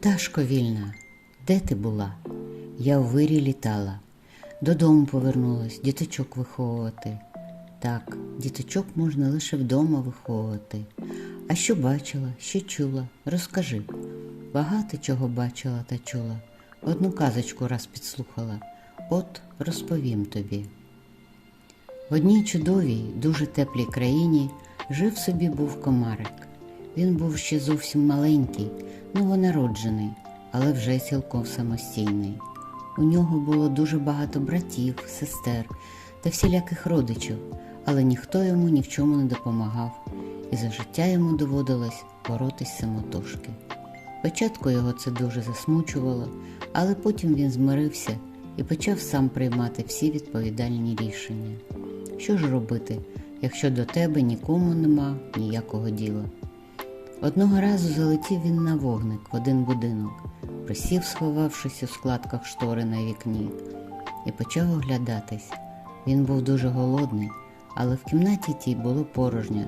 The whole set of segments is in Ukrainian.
Пташко вільна, де ти була? Я у вирі літала. Додому повернулась, діточок виховувати. Так, діточок можна лише вдома виховувати. А що бачила, що чула, розкажи. Багато чого бачила та чула. Одну казочку раз підслухала. От розповім тобі. В одній чудовій, дуже теплій країні жив собі був комарик. Він був ще зовсім маленький, новонароджений, але вже цілком самостійний. У нього було дуже багато братів, сестер та всіляких родичів, але ніхто йому ні в чому не допомагав, і за життя йому доводилось боротись самотужки. Спочатку його це дуже засмучувало, але потім він змирився і почав сам приймати всі відповідальні рішення. Що ж робити, якщо до тебе нікому нема ніякого діла? Одного разу залетів він на вогник в один будинок, присів, сховавшись у складках штори на вікні, і почав оглядатись. Він був дуже голодний, але в кімнаті тій було порожньо,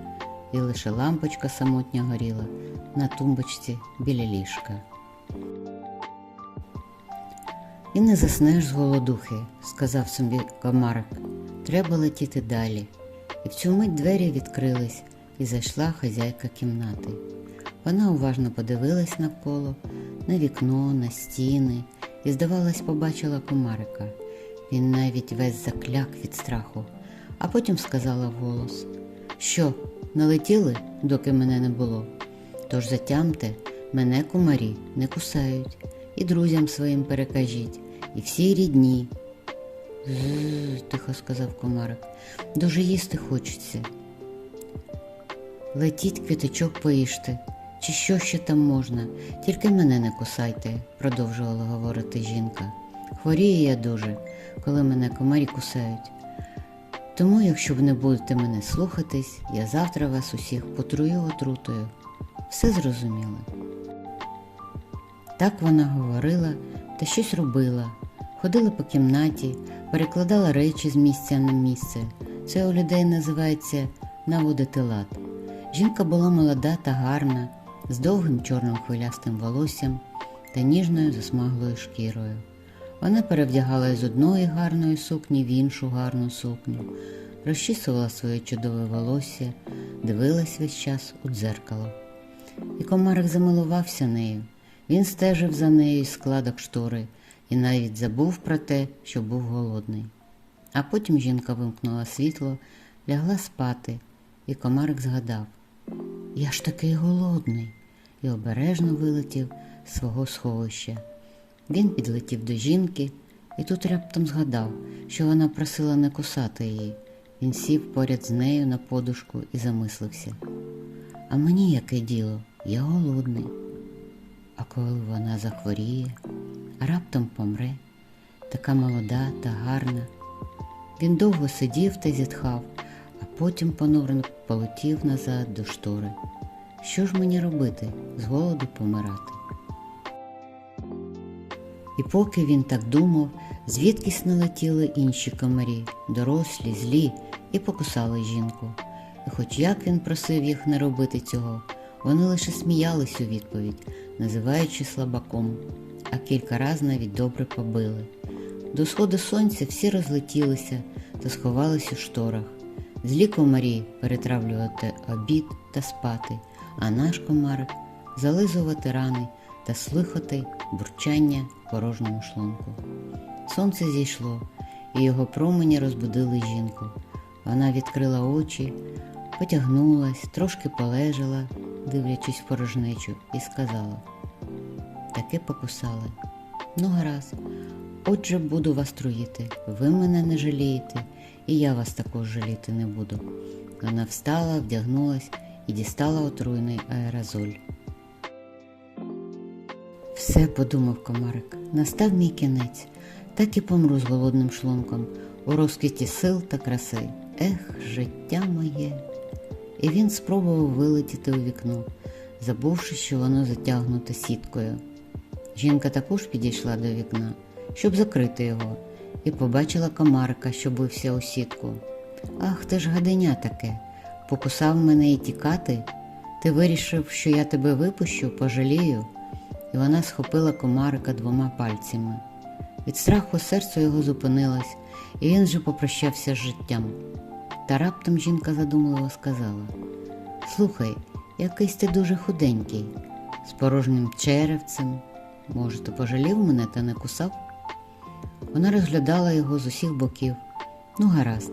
і лише лампочка самотня горіла на тумбочці біля ліжка. І не заснеш з голодухи, сказав собі комарик. Треба летіти далі. І в цю мить двері відкрились, і зайшла хазяйка кімнати. Вона уважно подивилась навколо, на вікно, на стіни, і, здавалось, побачила комарика. Він навіть весь закляк від страху, а потім сказала вголос: Що, налетіли, доки мене не було? Тож затямте, мене кумарі не кусають, і друзям своїм перекажіть, і всій рідні. Тихо сказав комарик, дуже їсти хочеться. Летіть квіточок поїжте, чи що ще там можна, тільки мене не кусайте, продовжувала говорити жінка. Хворію я дуже, коли мене комарі кусають. Тому, якщо ви не будете мене слухатись, я завтра вас усіх потрую отрутою. Все зрозуміло. Так вона говорила та щось робила, ходила по кімнаті, перекладала речі з місця на місце. Це у людей називається наводити лад. Жінка була молода та гарна, з довгим чорним хвилястим волоссям та ніжною засмаглою шкірою. Вона перевдягалась з одної гарної сукні в іншу гарну сукню, розчісувала своє чудове волосся, дивилась весь час у дзеркало. І комарик замилувався нею. Він стежив за нею складок штори і навіть забув про те, що був голодний. А потім жінка вимкнула світло, лягла спати, і комарик згадав Я ж такий голодний, і обережно вилетів з свого сховища. Він підлетів до жінки і тут раптом згадав, що вона просила не кусати її. Він сів поряд з нею на подушку і замислився. А мені яке діло? Я голодний. А коли вона захворіє, а раптом помре, така молода та гарна. Він довго сидів та зітхав, а потім понурно полетів назад до штори. Що ж мені робити, з голоду помирати? І поки він так думав, звідкись налетіли інші комарі, дорослі, злі, і покусали жінку. І хоч як він просив їх не робити цього, вони лише сміялись у відповідь, називаючи слабаком, а кілька раз навіть добре побили. До сходу сонця всі розлетілися та сховались у шторах. Злі комарі перетравлювати обід та спати, а наш комарик зализувати рани та слихати бурчання в порожньому шлунку. Сонце зійшло, і його промені розбудили жінку. Вона відкрила очі, потягнулась, трошки полежала, дивлячись в порожнечу, і сказала таки покусали. Ну, гаразд, отже, буду вас труїти, ви мене не жалієте, і я вас також жаліти не буду. Вона встала, вдягнулась і дістала отруйний аерозоль. Все, подумав комарик, настав мій кінець, так і помру з голодним шлунком, у розквіті сил та краси. Ех, життя моє. І він спробував вилетіти у вікно, забувши, що воно затягнуте сіткою. Жінка також підійшла до вікна, щоб закрити його, і побачила комарика, що бився у сітку. Ах, ти ж гаденя таке, покусав мене і тікати. Ти вирішив, що я тебе випущу, пожалію. і вона схопила комарика двома пальцями. Від страху серце його зупинилось, і він вже попрощався з життям. Та раптом жінка задумливо сказала: Слухай, якийсь ти дуже худенький, з порожнім черевцем. Може, ти пожалів мене та не кусав? Вона розглядала його з усіх боків. Ну, гаразд,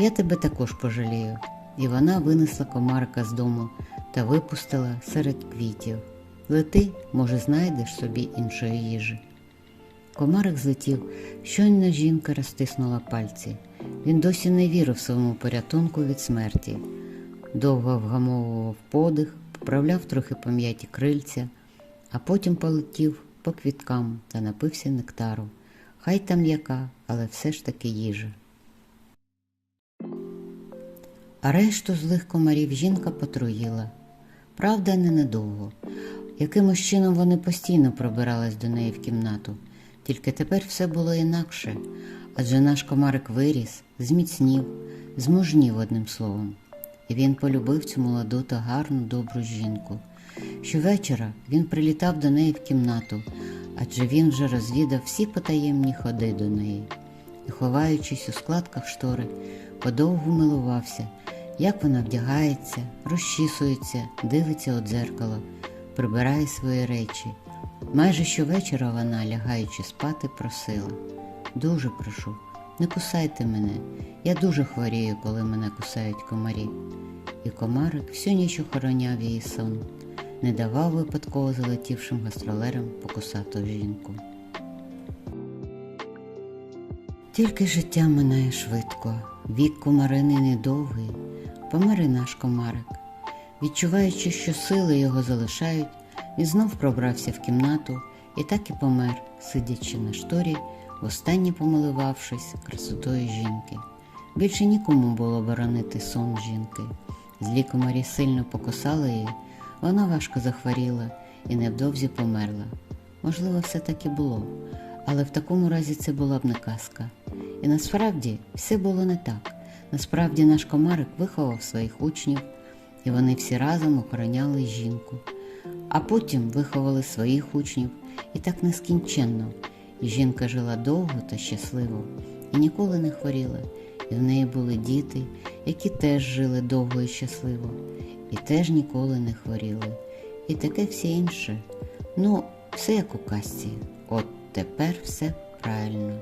я тебе також пожалію. І вона винесла комарика з дому та випустила серед квітів. Лети, може, знайдеш собі іншої їжі. Комарик злетів, щойно жінка розтиснула пальці. Він досі не вірив своєму порятунку від смерті. Довго вгамовував подих, поправляв трохи пом'яті крильця, а потім полетів по квіткам та напився нектару. Хай там яка, але все ж таки їжа. А решту злих комарів жінка потруїла. Правда, не недовго. Якимось чином вони постійно пробирались до неї в кімнату, тільки тепер все було інакше, адже наш комарик виріс, зміцнів, змужнів одним словом, і він полюбив цю молоду та гарну добру жінку. Щовечора він прилітав до неї в кімнату, адже він вже розвідав всі потаємні ходи до неї і, ховаючись у складках штори, подовгу милувався, як вона вдягається, розчісується, дивиться у дзеркало, прибирає свої речі. Майже щовечора вона, лягаючи спати, просила Дуже прошу, не кусайте мене. Я дуже хворію, коли мене кусають комарі. І комарик всю ніч охороняв її сон, не давав випадково залетівшим гастролерам покусати жінку. Тільки життя минає швидко, вік комарини недовгий, помер і наш комарик. Відчуваючи, що сили його залишають, він знов пробрався в кімнату і так і помер, сидячи на шторі, востаннє помилувавшись красотою жінки. Більше нікому було боронити сон жінки. Злі комарі сильно покусали її, вона важко захворіла і невдовзі померла. Можливо, все так і було, але в такому разі це була б не казка. І насправді все було не так. Насправді наш комарик виховав своїх учнів, і вони всі разом охороняли жінку. А потім виховали своїх учнів і так нескінченно. І жінка жила довго та щасливо, і ніколи не хворіла. І в неї були діти, які теж жили довго і щасливо, і теж ніколи не хворіли. І таке все інше. Ну, все як у казці. От тепер все правильно.